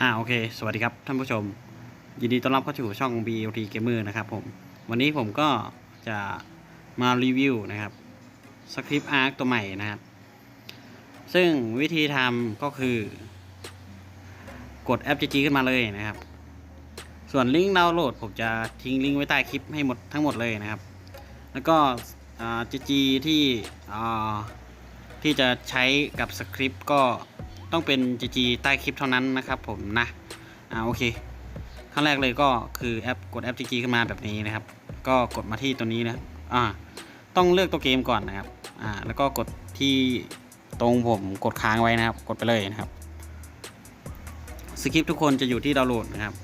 อ่าโอเค สวัสดีครับท่านผู้ชม ยินดีต้อนรับเข้าสู่ช่อง BLT Gamer นะครับผม วันนี้ผมก็จะมารีวิวนะครับสคริปต์อาร์ตัวใหม่นะครับ ซึ่งวิธีทำก็คือ กดแอป GG ขึ้นมาเลยนะครับ ส่วนลิงก์ดาวน์โหลด ผมจะทิ้งลิงก์ไว้ใต้คลิปให้หมดทั้งหมดเลยนะครับ แล้วก็อ่า GG ที่ที่จะใช้กับสคริปต์ก็ ต้องเป็น GG ใต้คลิปเท่านั้นนะครับผมนะอ่าโอเคขั้นแรกเลยก็คือแอปกดแอป GG ขึ้นมาแบบนี้นะครับ ก็กดมาที่ตัวนี้นะอ่าต้องเลือกตัวเกมก่อนนะครับอ่าแล้วก็กดที่ตรงผมกดค้างไว้นะครับ กดไปเลยนะครับสคริปทุกคนจะอยู่ที่ดาวน์โหลดนะครับ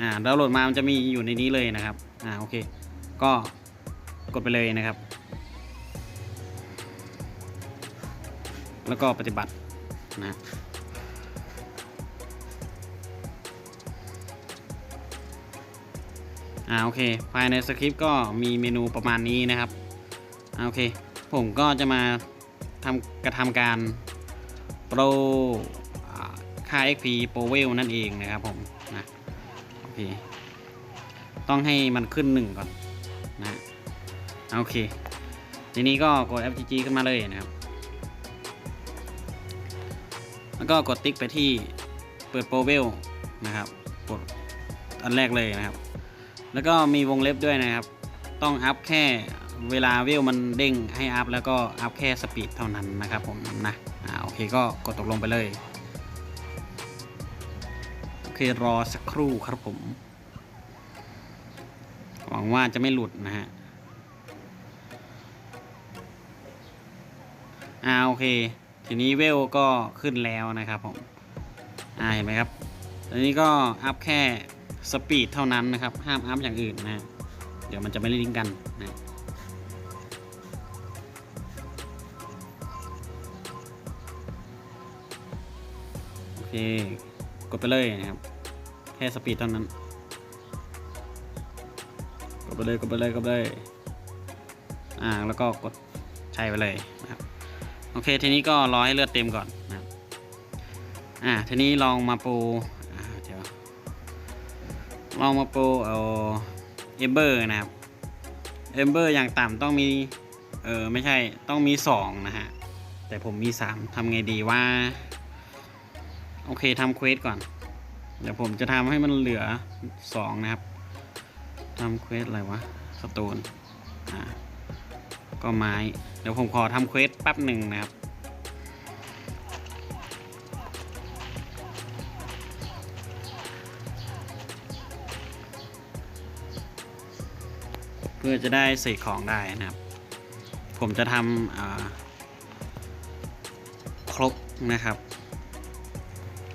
อ่าดาวน์โหลดมามันจะมีอยู่ในนี้เลยนะครับอ่าโอเค ก็กดไปเลยนะครับ แล้วก็ปฏิบัตินะ อ่าโอเค ภายในสคริปต์ก็มีเมนูประมาณนี้นะครับอ่าโอเค ผมก็จะมาทำกระทำการโปรค่า XP โปรเวลนั่นเองนะครับผมนะโอเคต้องให้มันขึ้นหนึ่งก่อนนะอ่าโอเค ทีนี้ก็กด FGG ขึ้นมาเลยนะครับ แล้วก็กดติ๊กไปที่เปิดโปรเวลนะครับ กดอันแรกเลยนะครับ แล้วก็มีวงเล็บด้วยนะครับ ต้องอัพแค่เวลาเวลมันเด้งให้อัพแล้วก็อัพแค่สปีดเท่านั้นนะครับผมนะอ่าโอเคก็กดตกลงไปเลย โอเครอสักครู่ครับผม หวังว่าจะไม่หลุดนะฮะอ่าโอเค ทีนี้เวลก็ขึ้นแล้วนะครับผม อ่าเห็นไหมครับ อันนี้ก็อัพแค่ สปีดเท่านั้นนะครับ ห้ามอัพอย่างอื่นนะ เดี๋ยวมันจะไม่ลิงก์กันนะโอเค กดไปเลยนะครับ แค่สปีดเท่านั้น กดไปเลยกดไปเลยกดไปเลยอ่าแล้วก็กดใช้ไปเลยนะครับโอเคทีนี้ก็รอให้เลือดเต็มก่อนนะครับอ่าทีนี้ลองมาปู ลองมาโปูเอาเอมเบอร์นะครับเอมเบอร์อย่างต่ำต้องมี เออไม่ใช่ต้องมีสองนะฮะ แต่ผมมีสามทำไงดีว่า โอเคทำเควสก่อน เดี๋ยวผมจะทำให้มันเหลือสองนะครับทำเควสอะไรวะสโตนอ่าก็ไม้ เดี๋ยวผมขอทำเควสแป๊บหนึ่งนะครับ พื่อจะได้เสกของได้นะครับ ผมจะทำครกนะครับ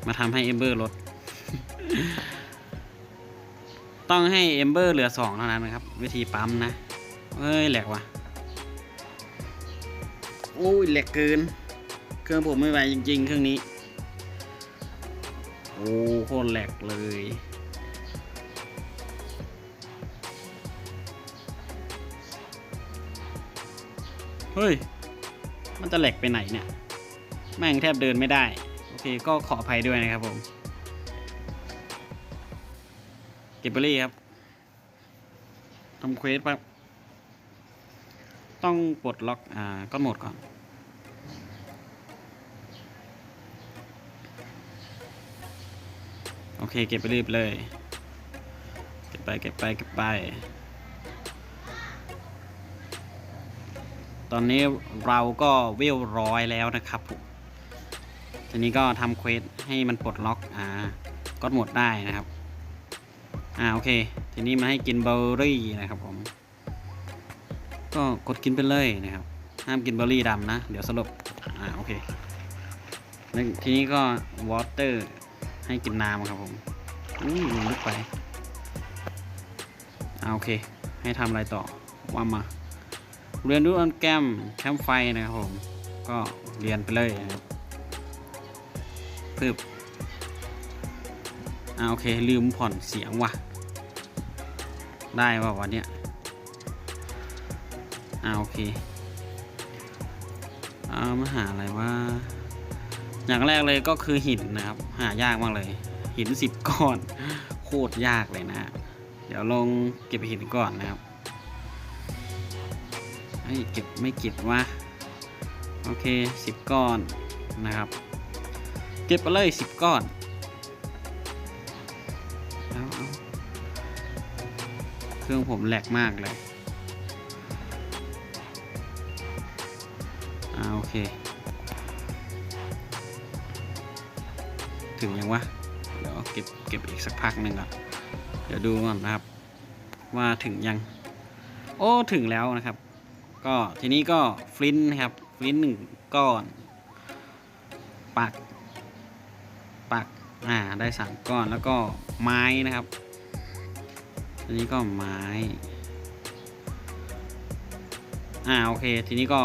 มาทำให้เอมเบอร์ลด ต้องให้เอมเบอร์เหลือสองเท่านั้นนะครับ วิธีปั๊มนะเฮ้ยแหลกว่ะโอ้ยแหลกเกิน เครื่องผมไม่ไหวจริง ๆ เครื่องนี้ โอ้โคตรแหลกเลย เฮ้ย มันจะแหลกไปไหนเนี่ย แม่งแทบเดินไม่ได้ โอเค ก็ขออภัยด้วยนะครับผม เก็บเบอรี่ครับทำเควสครับ ต้องปลดล็อก อ่าก็โหมดก่อนโอเค เก็บไปรีบเลย เก็บไป เก็บไป เก็บไป ตอนนี้เราก็เวลร้อยแล้วนะครับผมทีนี้ก็ทำเควสให้มันปลดล็อกอ่าก็หมดได้นะครับ อ่าโอเค ทีนี้มาให้กินเบอร์รี่นะครับผม ก็กดกินไปเลยนะครับ ห้ามกินเบอร์รี่ดำนะ เดี๋ยวสลบ อ่าโอเค ทีนี้ก็วอเตอร์ให้กินน้ำครับผมอุ้ลึกไป อ่าโอเค ให้ทำอะไรต่อว่ามา เรียนรู้อันแกมแคมไฟนะครับผมก็เรียนไปเลยนะครับพึบอ่าโอเคลืมผ่อนเสียงว่ะ ได้ว่ะวันเนี้ยอ่าโอเคอ่ามาหาอะไรว่า อย่างแรกเลยก็คือหินนะครับ หายากมากเลย หินสิบก้อน โคตรยากเลยนะ เดี๋ยวลงเก็บหินก่อนนะครับ ให้เก็บไม่เก็บวะโอเคสิบก้อนนะครับ เก็บไปเลยสิบก้อนเอาเอาเครื่องผมแหลกมากเลยอ่าโอเค ถึงยังวะ เดี๋ยวเก็บเก็บอีกสักพักหนึ่งก่อนเดี๋ยวดูก่อนนะครับ ว่าถึงยัง โอ้ ถึงแล้วนะครับ ก็ทีนี้ก็ฟลินต์นะครับ ฟลินต์หนึ่งก้อนปักปักอ่าได้สามก้อนแล้วก็ไม้นะครับทีนี้ก็ไม้อ่าโอเค ทีนี้ก็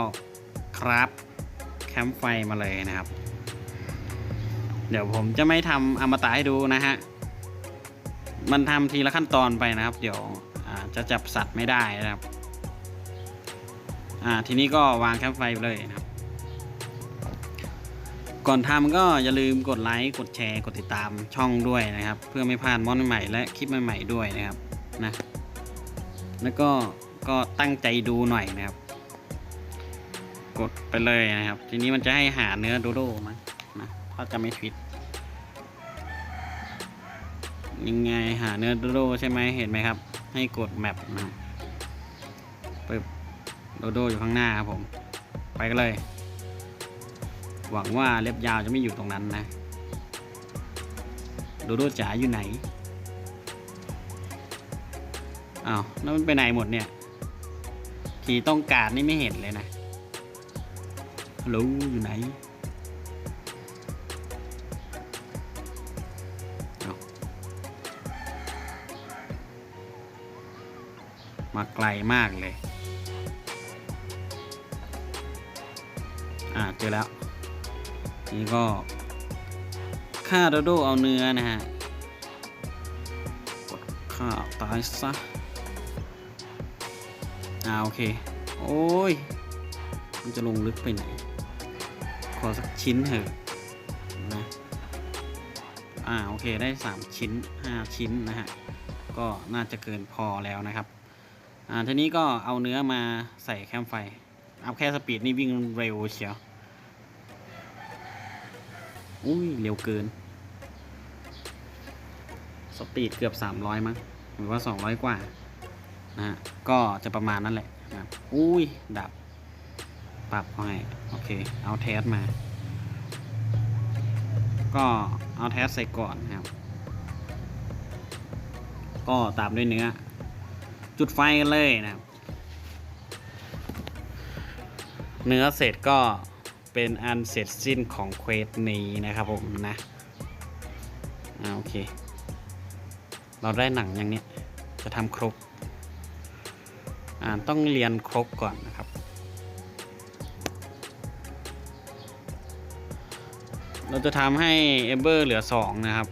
ครับแคมป์ไฟมาเลยนะครับ เดี๋ยวผมจะไม่ทำอมตะให้ดูนะฮะมันทำทีละขั้นตอนไปนะครับ เดี๋ยวจะจับสัตว์ไม่ได้นะครับ อ่าทีนี้ก็วางแคมป์ไฟไปเลยนะครับ ก่อนทำก็อย่าลืมกดไลค์กดแชร์กดติดตามช่องด้วยนะครับ เพื่อไม่พลาดมอนใหม่และคลิปใหม่ๆด้วยนะครับนะแล้วก็ก็ตั้งใจดูหน่อยนะครับ กดไปเลยนะครับ ทีนี้มันจะให้หาเนื้อโดโดมั้งนะถ้าจะไม่ผิดยังไงหาเนื้อโดโดใช่ไหมเห็นไหมครับ ให้กดแมปนะปึ๊บ โดโดอยู่ข้างหน้าครับผม ไปกันเลย หวังว่าเล็บยาวจะไม่อยู่ตรงนั้นนะ โดโดจ๋าอยู่ไหนอ้าวแล้วมันไปไหนหมดเนี่ย ทีต้องการนี่ไม่เห็นเลยนะฮัลโหลอยู่ไหนมาไกลมากเลย เจอแล้ว นี่ก็ฆ่าโดโดเอาเนื้อนะฮะ กดฆ่าตายซะ อ่าโอเค โอ้ย มันจะลงลึกไปไหน ขอสักชิ้นเถอะนะ อ่าโอเคได้ 3 ชิ้น 5 ชิ้นนะฮะ ก็น่าจะเกินพอแล้วนะครับ อ่าทีนี้ก็เอาเนื้อมาใส่แคมไฟ เอาแค่สปีดนี่วิ่งเร็วเชียว อุ้ย เร็วเกิน สปีดเกือบ 300 มั้ง หรือว่า 200 กว่า นะฮะ ก็จะประมาณนั้นแหละนะครับอุ้ย ดับ ปรับให้โอเค เอาเทสมา ก็เอาเทสใส่ก่อนนะครับ ก็ตามด้วยเนื้อ จุดไฟกันเลยนะครับ เนื้อเสร็จก็ เป็นอันเสร็จสิ้นของเควสนี้นะครับผมนะอ่าโอเค เราได้หนังอย่างเนี้ยจะทำครกอ่าต้องเรียนครกก่อนนะครับ เราจะทำให้เอเบอร์เหลือ 2 นะครับ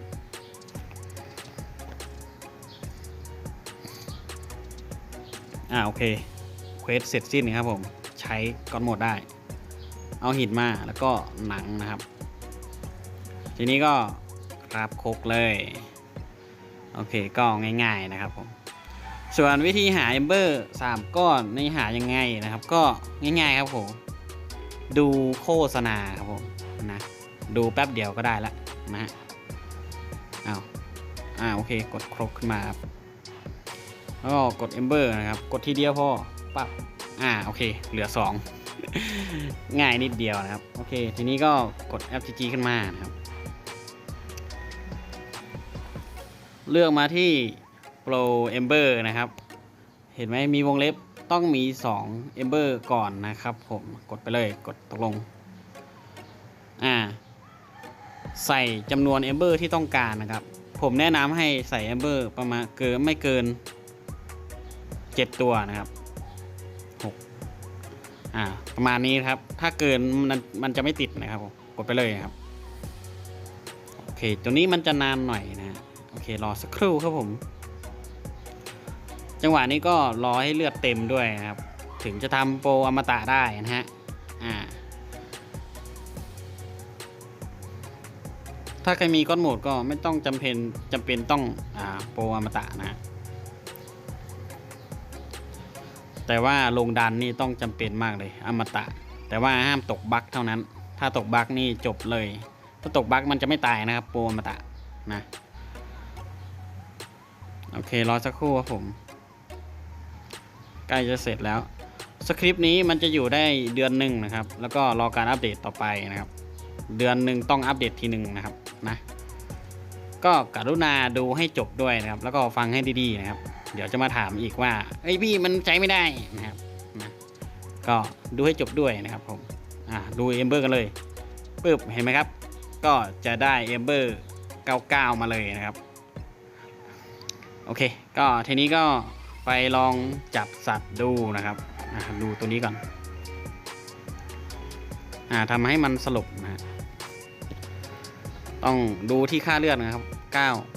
อ่าโอเคเควสเสร็จสิ้นนะครับผม ใช้ก้อนหมดได้ เอาหินมาแล้วก็หนังนะครับ ทีนี้ก็ครับคกเลย โอเคก็ง่ายๆนะครับผมส่วนวิธีหาเอมเบอร์3ก้อนนี่หายังไงนะครับ ก็ง่ายๆครับผมดูโฆษณาครับผมนะดูแป๊บเดียวก็ได้ละนะฮะอ้าวอ่าโอเคกดครกขึ้นมาครับแล้วก็กด Ember นะครับ กดทีเดียวพอปั๊บอ่าโอเค เหลือ 2 ง่ายนิดเดียวนะครับ โอเค ทีนี้ก็กด FTG ขึ้นมานะครับ เลือกมาที่ Pro Ember นะครับ เห็นไหมมีวงเล็บต้องมี 2 Ember ก่อนนะครับผมกดไปเลยกดตกลง อ่า ใส่จำนวน Ember ที่ต้องการนะครับ ผมแนะนำให้ใส่ Ember ประมาณเกินไม่เกิน 7 ตัวนะครับ อ่า ประมาณนี้ครับ ถ้าเกินมันมันจะไม่ติดนะครับผมกดไปเลยครับ โอเค ตัวนี้มันจะนานหน่อยนะ โอเค รอสักครู่ครับผม จังหวะนี้ก็รอให้เลือดเต็มด้วยนะครับ ถึงจะทำโปรอมตะได้นะฮะ อ่า ถ้าใครมีก้อนโหมดก็ไม่ต้องจำเป็นจำเป็นต้องอ่าโปรอมตะนะ แต่ว่าลงดันนี่ต้องจำเป็นมากเลยอมตะ แต่ว่าห้ามตกบั๊กเท่านั้น ถ้าตกบั๊กนี่จบเลย ถ้าตกบั๊กมันจะไม่ตายนะครับ โปรอมตะนะโอเครอสักครู่ครับผม ใกล้จะเสร็จแล้วสคริปต์นี้มันจะอยู่ได้เดือนหนึ่งนะครับ แล้วก็รอการอัปเดตต่อไปนะครับ เดือนหนึ่งต้องอัปเดตทีหนึ่งนะครับนะ ก็กรุณาดูให้จบด้วยนะครับ แล้วก็ฟังให้ดีๆนะครับ เดี๋ยวจะมาถามอีกว่าเอ้ยพี่มันใช้ไม่ได้นะครับนะก็ดูให้จบด้วยนะครับผมอ่าดูเอมเบอร์กันเลยปึ๊บเห็นไหมครับ ก็จะได้เอมเบอร์99 มาเลยนะครับ โอเค ก็ทีนี้ก็ไปลองจับสัตว์ดูนะครับดูตัวนี้ก่อนอ่าทำให้มันสลบนะต้องดูที่ค่าเลือดนะครับ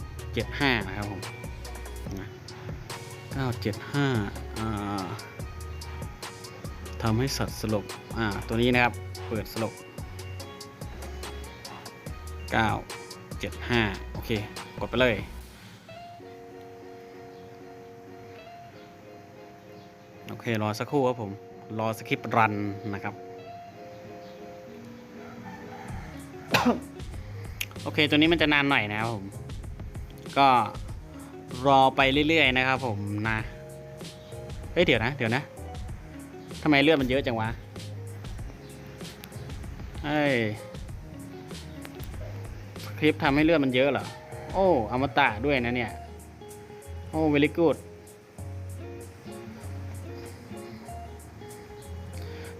975 นะครับผม 975อ่าทำให้สัตว์สลบอ่าตัวนี้นะครับ เปิดสลบ975 โอเค กดไปเลยโอเค รอสักครู่ครับผม รอสคริปต์รันนะครับ โอเค ตัวนี้มันจะนานหน่อยนะครับผม ก็ รอไปเรื่อยๆนะครับผมนะเฮ้ยเดี๋ยวนะ เดี๋ยวนะทำไมเลือดมันเยอะจังวะเฮ้ยคลิปทำให้เลือดมันเยอะเหรอ โอ้อมตะด้วยนะเนี่ย โอ้เวลิกูด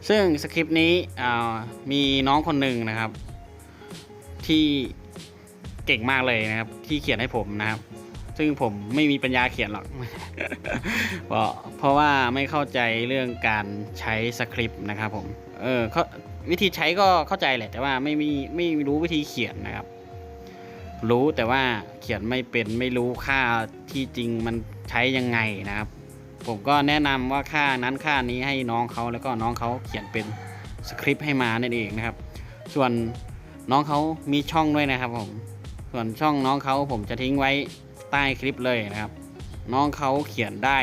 ซึ่งสคริปต์นี้มีน้องคนหนึ่งนะครับ ที่เก่งมากเลยนะครับ ที่เขียนให้ผมนะครับ ซึ่งผมไม่มีปัญญาเขียนหรอก เพราะเพราะว่าไม่เข้าใจเรื่องการใช้สคริปต์นะครับผมเออเขาวิธีใช้ก็เข้าใจแหละ แต่ว่าไม่มีไม่รู้วิธีเขียนนะครับ รู้แต่ว่าเขียนไม่เป็นไม่รู้ค่าที่จริงมันใช้ยังไงนะครับ ผมก็แนะนำว่าค่านั้นค่านี้ให้น้องเขาแล้วก็น้องเขาเขียนเป็นสคริปต์ให้มานั่นเองนะครับ ส่วนน้องเขามีช่องด้วยนะครับผมส่วนช่องน้องเขาผมจะทิ้งไว้ ใต้คลิปเลยนะครับ น้องเขาเขียนได้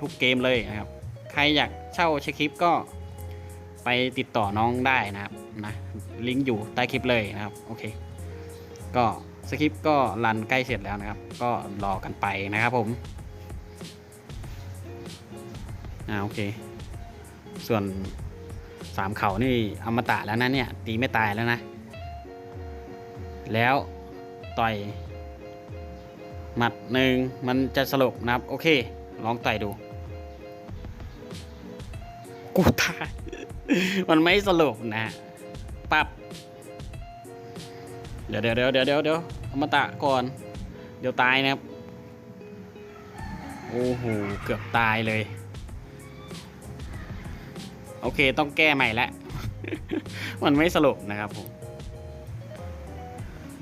ทุกเกมเลยนะครับ ใครอยากเช่าเช็คคลิปก็ไปติดต่อน้องได้นะครับนะลิงก์อยู่ใต้คลิปเลยนะครับโอเค ก็สคริปต์ก็รันใกล้เสร็จแล้วนะครับ ก็รอกันไปนะครับผมอ่าโอเค ส่วนสามเขานี่อมตะแล้วนะเนี่ยตีไม่ตายแล้วนะ แล้วต่อย หมัดหนึ่งมันจะสลบนะครับ โอเค ลองต่ดู กูตาย มันไม่สลบนะฮะปับ เดี๋ยวเดี๋ยวเดี๋ยวเดี๋ยวเดี๋ยวเดี๋ยวอมตะก่อน เดี๋ยวตายนะครับ โอ้โห เกือบตายเลย โอเค ต้องแก้ใหม่แล้ว มันไม่สลบนะครับผม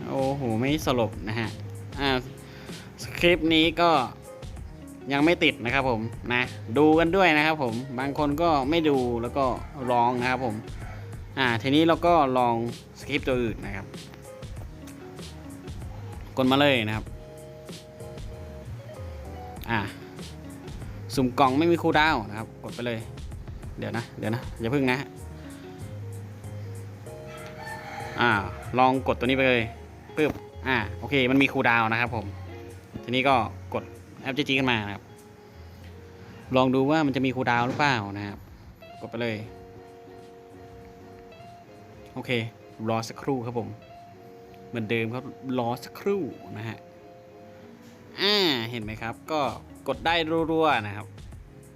โอ้โห ไม่สลบนะฮะ อ่า คริปนี้ก็ยังไม่ติดนะครับผมนะ ดูกันด้วยนะครับผมบางคนก็ไม่ดูแล้วก็ลองนะครับผม อ่าทีนี้เราก็ลองสคริปต์ตัวอื่นนะครับ กดมาเลยนะครับ อ่าสุ่มกล่องไม่มีคูดาวนะครับ กดไปเลย เดี๋ยวนะ เดี๋ยวนะ อย่าพึ่งนะ อ่า ลองกดตัวนี้ไปเลยปึ๊บอ่า โอเค มันมีคูดาวนะครับผม ทีนี้ก็กด FGG ขึ้นมานะครับ ลองดูว่ามันจะมีคูดาวหรือเปล่านะครับ กดไปเลย โอเค รอสักครู่ครับผม เหมือนเดิมครับ รอสักครู่นะฮะ อ่า เห็นไหมครับ ก็กดได้รัวๆนะครับ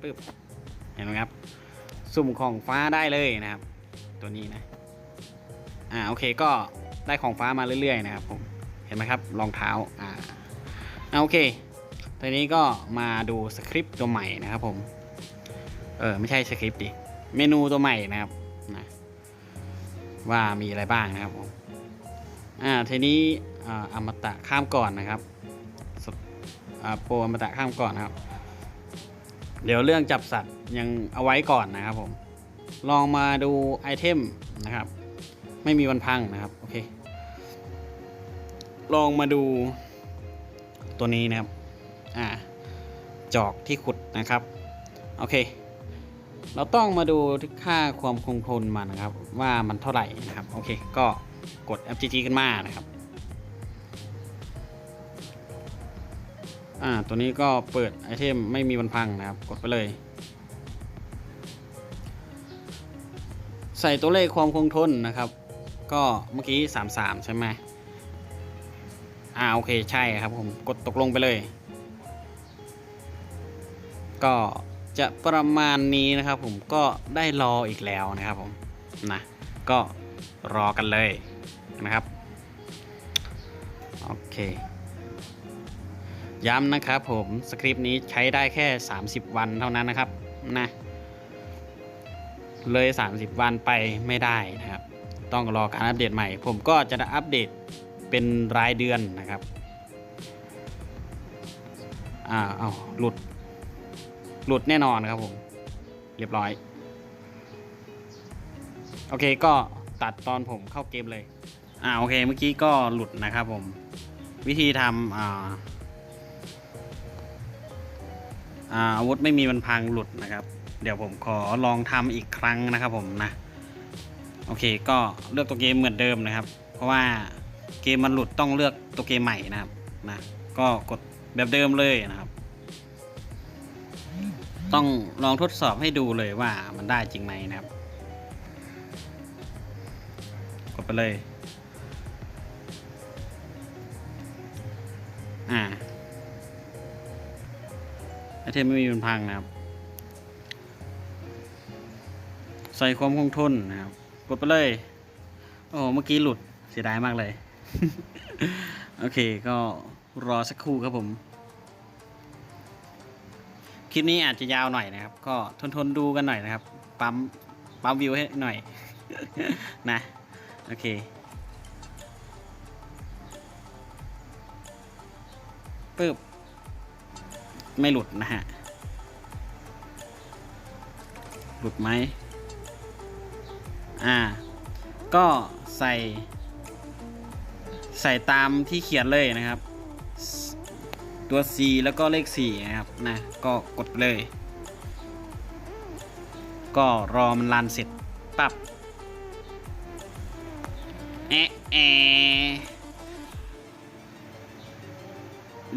ปึ๊บ เห็นไหมครับ สุ่มของฟ้าได้เลยนะครับ ตัวนี้นะ อ่า โอเค ก็ได้ของฟ้ามาเรื่อยๆนะครับผม เห็นไหมครับ รองเท้า อ่า โอเคทีนี้ก็มาดูสคริปต์ตัวใหม่นะครับผม เออไม่ใช่สคริปต์ดิ เมนูตัวใหม่นะครับนะว่ามีอะไรบ้างนะครับผม อ่าทีนี้อ่าอมตะข้ามก่อนนะครับอ่าโปรอมตะข้ามก่อนนะครับ เดี๋ยวเรื่องจับสัตว์ยังเอาไว้ก่อนนะครับผม ลองมาดูไอเทมนะครับ ไม่มีวันพังนะครับ โอเค ลองมาดู ตัวนี้นะครับอ่าจอกที่ขุดนะครับโอเค เราต้องมาดูค่าความคงทนมันนะครับ ว่ามันเท่าไหร่นะครับโอเค ก็กด FGG ขึ้นมานะครับอ่าตัวนี้ก็เปิดไอเทมไม่มีวันพังนะครับ กดไปเลย ใส่ตัวเลขความคงทนนะครับ ก็เมื่อกี้ 33 ใช่ไหมาโอเคใช่ครับผมกดตกลงไปเลย ก็จะประมาณนี้นะครับผมก็ได้รออีกแล้วนะครับผมนะก็รอกันเลยนะครับโอเคย้ำนะครับผมสคริปต์นี้ใช้ได้แค่ 30 วันเท่านั้นนะครับนะเลย 30 วันไปไม่ได้นะครับ ต้องรอการอัปเดตใหม่ ผมก็จะอัปเดต เป็นรายเดือนนะครับ อ่า เอาหลุด หลุดแน่นอนครับผม เรียบร้อย โอเค ก็ตัดตอนผมเข้าเกมเลย อ่า โอเค เมื่อกี้ก็หลุดนะครับผม วิธีทำอ่าอ่าอาวุธไม่มีมันพังหลุดนะครับ เดี๋ยวผมขอลองทำอีกครั้งนะครับผมนะ โอเคก็เลือกตัวเกมเหมือนเดิมนะครับ เพราะว่า เกมมันหลุดต้องเลือกตัวเกมใหม่นะครับนะก็กดแบบเดิมเลยนะครับ ต้องลองทดสอบให้ดูเลยว่ามันได้จริงไหมนะครับ กดไปเลยอ่าไอเทมไม่มีมันพังนะครับ ใส่ความคงทนนะครับ กดไปเลย โอ้เมื่อกี้หลุดเสียดายมากเลย โอเคก็รอสักครู่ครับผม คลิปนี้อาจจะยาวหน่อยนะครับ ก็ทนทนๆดูกันหน่อยนะครับ ปั๊ม ปั๊มวิวให้หน่อย นะ โอเคปึ๊บ ไม่หลุดนะฮะ หลุดไหม อ่า ก็ใส่ ใส่ตามที่เขียนเลยนะครับ ตัว C แล้วก็เลข 4 นะครับนะก็กดเลย ก็รอมันรันเสร็จปับ๊บแอะแอ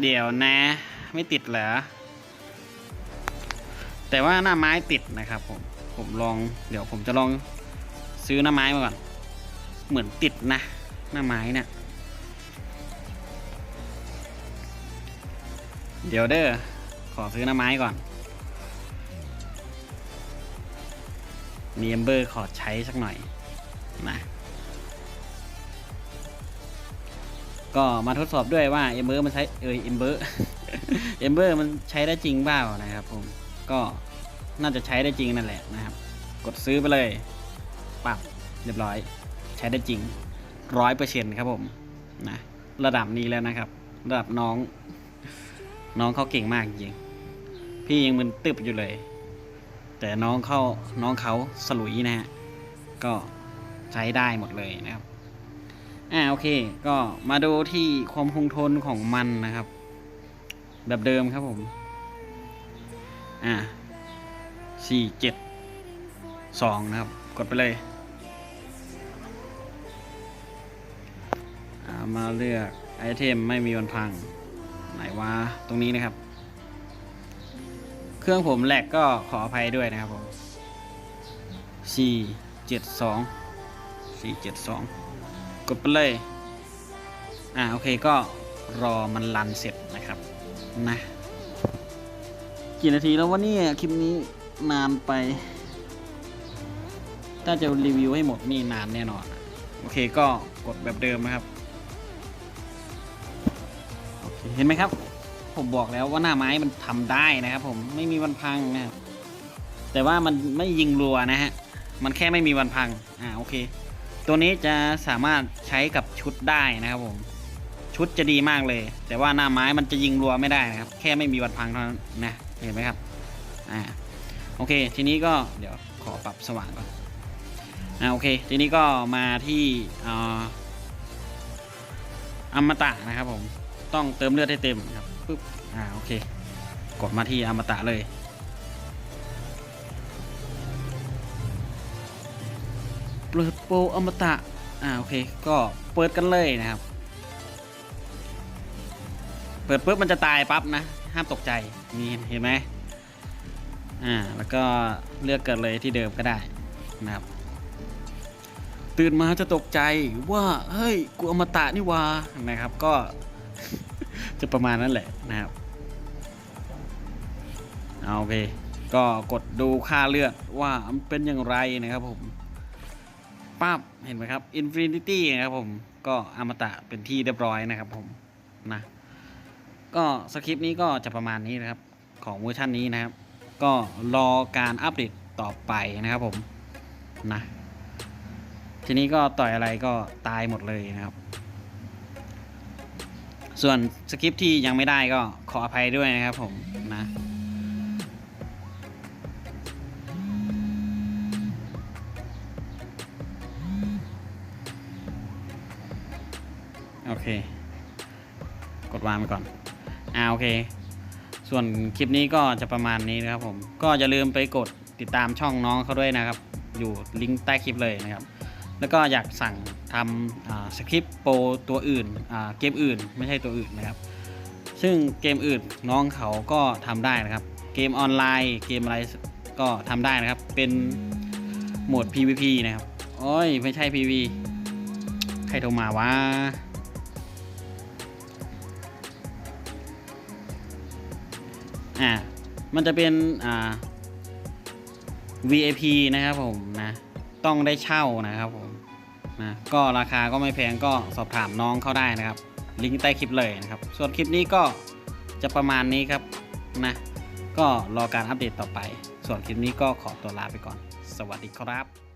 เดี๋ยวนะ ไม่ติดเหรอ แต่ว่าหน้าไม้ติดนะครับผม ผมลองเดี๋ยวผมจะลองซื้อหน้าไม้มาก่อน เหมือนติดนะ หน้าไม้เนี่ย เดี๋ยวเด้อ ขอซื้อน้าไม้ก่อน มีเอมเบอร์ขอใช้สักหน่อยนะก็มาทดสอบด้วยว่าเอมเบอร์มันใช้เออเอมเบอร์เอมเบอร์มันใช้ได้จริงเปล่านะครับผม ก็น่าจะใช้ได้จริงนั่นแหละนะครับ กดซื้อไปเลย ปับเรียบร้อย ใช้ได้จริงร้อยเปอร์เซ็นต์ครับผม นะ ระดับนี้แล้วนะครับ ระดับน้อง น้องเขาเก่งมากจริง พี่ยังมึนตึบอยู่เลย แต่น้องเขาน้องเขาสลุยนะฮะ ก็ใช้ได้หมดเลยนะครับ อ่าโอเค ก็มาดูที่ความคงทนของมันนะครับ แบบเดิมครับผม อ่าสี่เจ็ดสองนะครับ กดไปเลยามาเลือกไอเทมไม่มีวันพัง ไหนว่าตรงนี้นะครับ เครื่องผมแหลกก็ขออภัยด้วยนะครับผมสี่เจ็ดสองสี่เจ็ดสองกดไปเลย อ่าโอเคก็รอมันรันเสร็จนะครับนะกี่นาทีแล้ววะเนี่ยคลิปนี้นานไป ถ้าจะรีวิวให้หมดนี่นานแน่นอน โอเคก็กดแบบเดิมนะครับ ห็นไหมครับ ผมบอกแล้วว่าหน้าไม้มันทำได้นะครับ ผมไม่มีวันพังนะครับแต่ว่ามันไม่ยิงรัวนะฮะมันแค่ไม่มีวันพังอ่าโอเค ตัวนี้จะสามารถใช้กับชุดได้นะครับผมชุดจะดีมากเลย แต่ว่าหน้าไม้มันจะยิงรัวไม่ได้นะครับ แค่ไม่มีวันพังเท่านั้นนะเห็นไหมครับอ่าโอเค ทีนี้ก็เดี๋ยวขอปรับสว่างก่อนอ่าโอเค ทีนี้ก็มาที่อ่าอมตะนะครับผม ต้องเติมเลือดให้เต็มนะครับปึ๊บอ่าโอเค กดมาที่อมตะเลย เปิดโปรอมตะอ่าโอเค ก็เปิดกันเลยนะครับ เปิดปุ๊บมันจะตายปั๊บนะ ห้ามตกใจนี่เห็นไหมอ่าแล้วก็เลือกเกิดเลยที่เดิมก็ได้นะครับ ตื่นมาจะตกใจว่าเฮ้ยกูอมตะนี่วานะครับ ก็ จะประมาณนั้นแหละนะครับเอาโอเค ก็กดดูค่าเลือดว่ามันเป็นอย่างไรนะครับผมปั๊บเห็นไหมครับ Infinity นะครับผม ก็อมตะเป็นที่เรียบร้อยนะครับผมนะก็สคริปต์นี้ก็จะประมาณนี้นะครับ ของเวอร์ชันนี้นะครับ ก็รอการอัปเดตต่อไปนะครับผมนะทีนี้ก็ต่อยอะไรก็ตายหมดเลยนะครับ ส่วนสคริปที่ยังไม่ได้ก็ขออภัยด้วยนะครับผมนะโอเค กดวางไปก่อน อ่าโอเค ส่วนคลิปนี้ก็จะประมาณนี้นะครับผม ก็อย่าลืมไปกดติดตามช่องน้องเขาด้วยนะครับ อยู่ลิงก์ใต้คลิปเลยนะครับ แล้วก็อยากสั่ง ทำสคริปต์โปรตัวอื่นเกมอื่นไม่ใช่ตัวอื่นนะครับ ซึ่งเกมอื่นน้องเขาก็ทำได้นะครับ เกมออนไลน์ เกมอะไรก็ทำได้นะครับ เป็นโหมด PVP นะครับโอ้ยไม่ใช่ PV ใครโทรมาวะอ่ามันจะเป็นอ่า VIP นะครับผมนะ ต้องได้เช่านะครับผม นะก็ราคาก็ไม่แพงก็สอบถามน้องเขาได้นะครับ ลิงก์ใต้คลิปเลยนะครับ ส่วนคลิปนี้ก็จะประมาณนี้ครับนะก็รอการอัปเดตต่อไป ส่วนคลิปนี้ก็ขอตัวลาไปก่อน สวัสดีครับ